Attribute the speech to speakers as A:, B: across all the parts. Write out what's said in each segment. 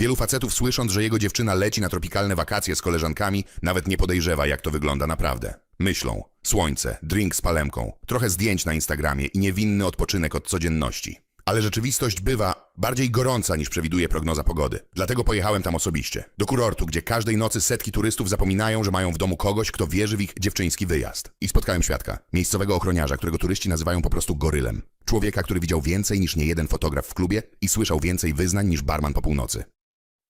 A: Wielu facetów słysząc, że jego dziewczyna leci na tropikalne wakacje z koleżankami, nawet nie podejrzewa, jak to wygląda naprawdę. Myślą, słońce, drink z palemką, trochę zdjęć na Instagramie i niewinny odpoczynek od codzienności. Ale rzeczywistość bywa bardziej gorąca niż przewiduje prognoza pogody. Dlatego pojechałem tam osobiście. Do kurortu, gdzie każdej nocy setki turystów zapominają, że mają w domu kogoś, kto wierzy w ich dziewczyński wyjazd. I spotkałem świadka, miejscowego ochroniarza, którego turyści nazywają po prostu gorylem. Człowieka, który widział więcej niż niejeden fotograf w klubie i słyszał więcej wyznań niż barman po północy.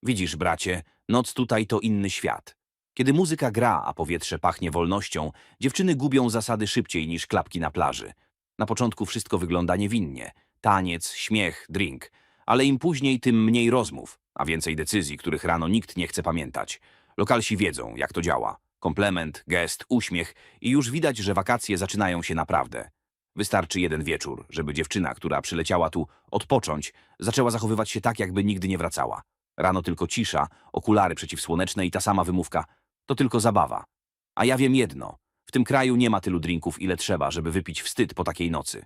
B: Widzisz, bracie, noc tutaj to inny świat. Kiedy muzyka gra, a powietrze pachnie wolnością, dziewczyny gubią zasady szybciej niż klapki na plaży. Na początku wszystko wygląda niewinnie. Taniec, śmiech, drink. Ale im później, tym mniej rozmów, a więcej decyzji, których rano nikt nie chce pamiętać. Lokalsi wiedzą, jak to działa. Komplement, gest, uśmiech i już widać, że wakacje zaczynają się naprawdę. Wystarczy jeden wieczór, żeby dziewczyna, która przyleciała tu odpocząć, zaczęła zachowywać się tak, jakby nigdy nie wracała. Rano tylko cisza, okulary przeciwsłoneczne i ta sama wymówka. To tylko zabawa. A ja wiem jedno. W tym kraju nie ma tylu drinków, ile trzeba, żeby wypić wstyd po takiej nocy.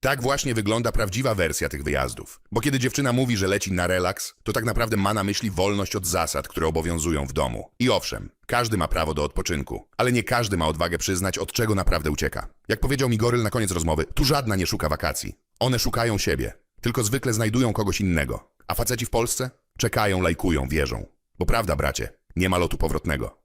A: Tak właśnie wygląda prawdziwa wersja tych wyjazdów. Bo kiedy dziewczyna mówi, że leci na relaks, to tak naprawdę ma na myśli wolność od zasad, które obowiązują w domu. I owszem, każdy ma prawo do odpoczynku, ale nie każdy ma odwagę przyznać, od czego naprawdę ucieka. Jak powiedział mi Goryl na koniec rozmowy, tu żadna nie szuka wakacji. One szukają siebie, tylko zwykle znajdują kogoś innego. A faceci w Polsce? Czekają, lajkują, wierzą. Bo prawda, bracie, nie ma lotu powrotnego.